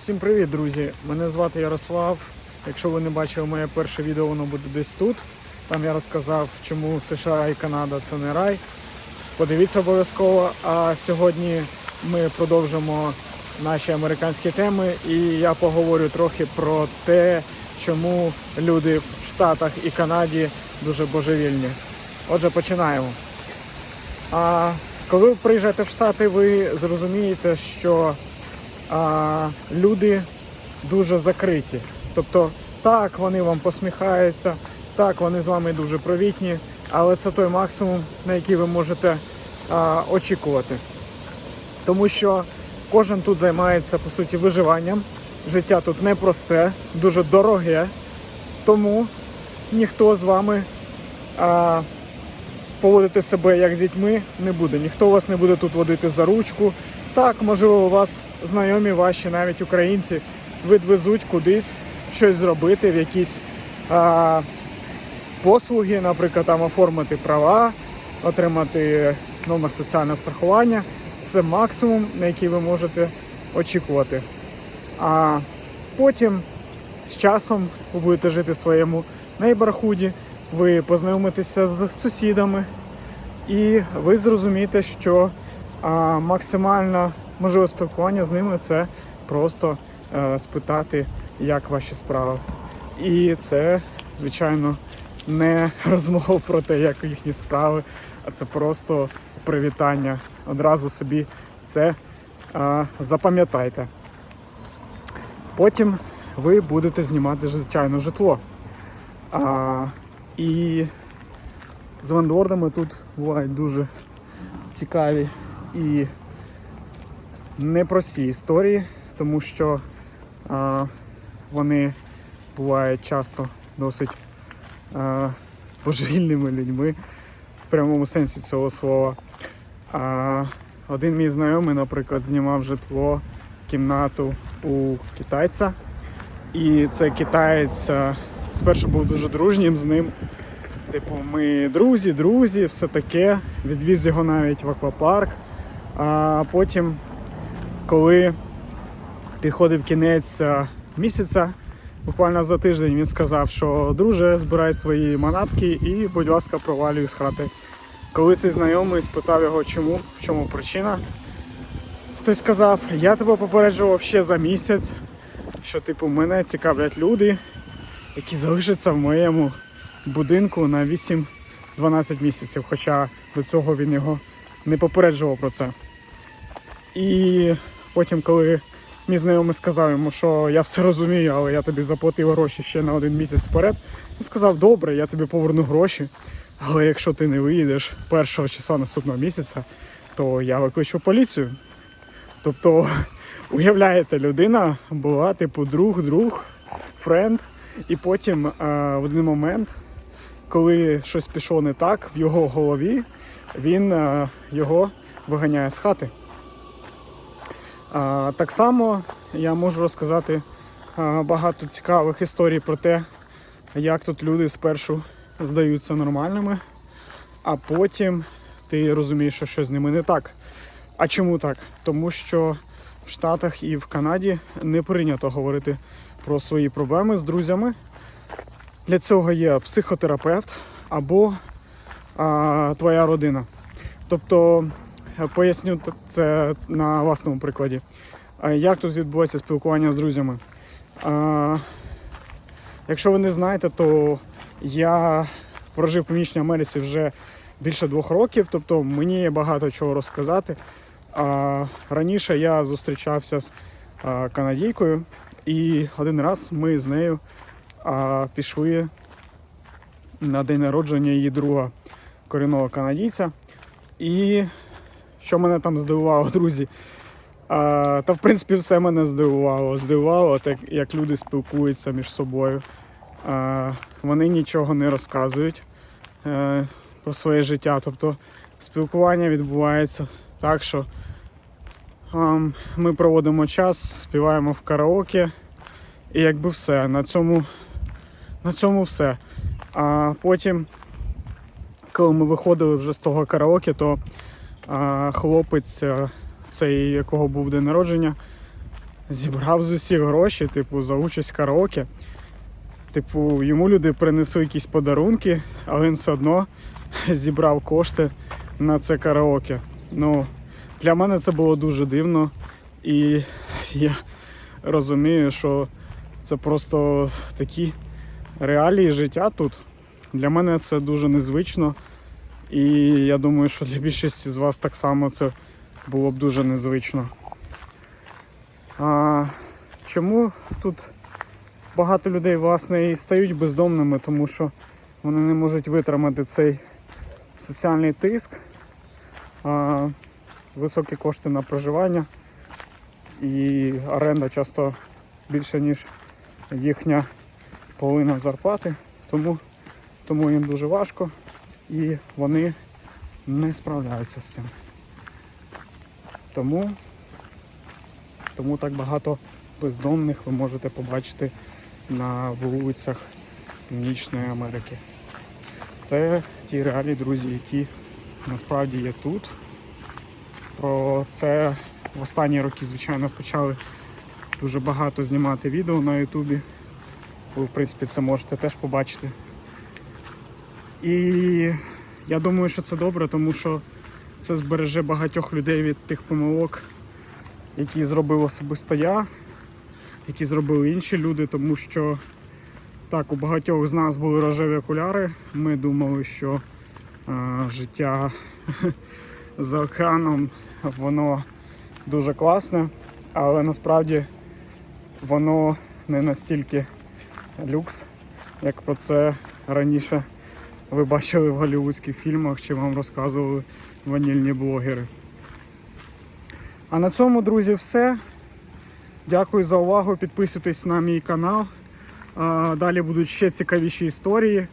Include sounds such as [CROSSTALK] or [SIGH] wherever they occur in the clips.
Всім привіт, друзі! Мене звати Ярослав. Якщо ви не бачили моє перше відео, воно буде десь тут. Там я розказав, чому США і Канада це не рай. Подивіться обов'язково. А сьогодні ми продовжимо наші американські теми, і я поговорю трохи про те, чому люди в Штатах і Канаді дуже божевільні. Отже, починаємо. А коли ви приїжджаєте в Штати, ви зрозумієте, що а, люди дуже закриті. Тобто, так, вони вам посміхаються, так, вони з вами дуже привітні, але це той максимум, на який ви можете а, очікувати. Тому що кожен тут займається по суті виживанням. Життя тут непросте, дуже дороге, тому ніхто з вами а, поводити себе як з дітьми не буде. Ніхто вас не буде тут водити за ручку. Так, можливо, у вас знайомі ваші, навіть українці, відвезуть кудись щось зробити, в якісь а, послуги, наприклад, там оформити права, отримати номер соціального страхування. Це максимум, на який ви можете очікувати. А потім з часом ви будете жити в своєму нейборхуді, ви познайомитеся з сусідами, і ви зрозумієте, що а, максимально можливе спілкування з ними це просто е, спитати, як ваші справи. І це, звичайно, не [LAUGHS] розмова про те, як їхні справи, а це просто привітання. Одразу собі це е, запам'ятайте. Потім ви будете знімати звичайно житло. А, і з вендордами тут бувають дуже цікаві і непрості історії, тому що а, вони бувають часто досить а, божевільними людьми в прямому сенсі цього слова. А, один мій знайомий, наприклад, знімав житло, кімнату у китайця. І цей китаєць спершу був дуже дружнім з ним. Типу, ми друзі, друзі, все таке. Відвіз його навіть в аквапарк. А потім, коли підходив кінець місяця, буквально за тиждень він сказав, що друже, збирай свої манатки і, будь ласка, провалюй з хати. Коли цей знайомий спитав його, чому, в чому причина, хтось сказав, я тебе попереджував ще за місяць, що типу мене цікавлять люди, які залишаться в моєму будинку на 8-12 місяців, хоча до цього він його не попереджував про це. І потім, коли мій знайомий сказав йому, що я все розумію, але я тобі заплатив гроші ще на один місяць вперед, він сказав, добре, я тобі поверну гроші, але якщо ти не виїдеш першого числа наступного місяця, то я викличу поліцію. Тобто, уявляєте, людина була типу друг, друг, френд, і потім е, в один момент, коли щось пішло не так, в його голові він е, його виганяє з хати. Так само я можу розказати багато цікавих історій про те, як тут люди спершу здаються нормальними, а потім ти розумієш, що щось з ними не так. А чому так? Тому що в Штатах і в Канаді не прийнято говорити про свої проблеми з друзями. Для цього є психотерапевт або а, твоя родина. Тобто, поясню це на власному прикладі. Як тут відбувається спілкування з друзями? Якщо ви не знаєте, то я прожив в Північній Америці вже більше двох років, тобто мені є багато чого розказати. Раніше я зустрічався з канадійкою, і один раз ми з нею пішли на день народження її друга корінного канадійця. І що мене там здивувало, друзі. А, та в принципі все мене здивувало. Здивувало, так як люди спілкуються між собою. А, вони нічого не розказують е, про своє життя. Тобто спілкування відбувається так, що ам, ми проводимо час, співаємо в караоке, і якби все. На цьому, на цьому все. А потім, коли ми виходили вже з того караоке, то а, хлопець, цей якого був день народження, зібрав з усіх гроші, типу, за участь караоке. Типу, йому люди принесли якісь подарунки, але він все одно [LAUGHS] зібрав кошти на це караоке. Ну, для мене це було дуже дивно. І [LAUGHS] я розумію, що це просто такі реалії життя тут. Для мене це дуже незвично. І я думаю, що для більшості з вас так само це було б дуже незвично. А, чому тут багато людей власне і стають бездомними, тому що вони не можуть витримати цей соціальний тиск, а, високі кошти на проживання і оренда часто більше, ніж їхня половина зарплати. Тому, тому їм дуже важко і вони не справляються з цим. Тому, тому так багато бездомних ви можете побачити на вулицях Північної Америки. Це ті реалії, друзі, які насправді є тут. Про це в останні роки, звичайно, почали дуже багато знімати відео на Ютубі. Ви, в принципі, це можете теж побачити. І я думаю, що це добре, тому що це збереже багатьох людей від тих помилок, які зробив особисто я, які зробили інші люди, тому що так, у багатьох з нас були рожеві окуляри. Ми думали, що е, життя [LAUGHS] за океаном воно дуже класне, але насправді воно не настільки люкс, як про це раніше ви бачили в голлівудських фільмах чи вам розказували ванільні блогери. А на цьому, друзі, все. Дякую за увагу. Підписуйтесь на мій канал. Далі будуть ще цікавіші історії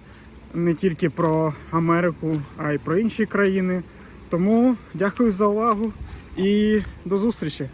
не тільки про Америку, а й про інші країни. Тому дякую за увагу і до зустрічі!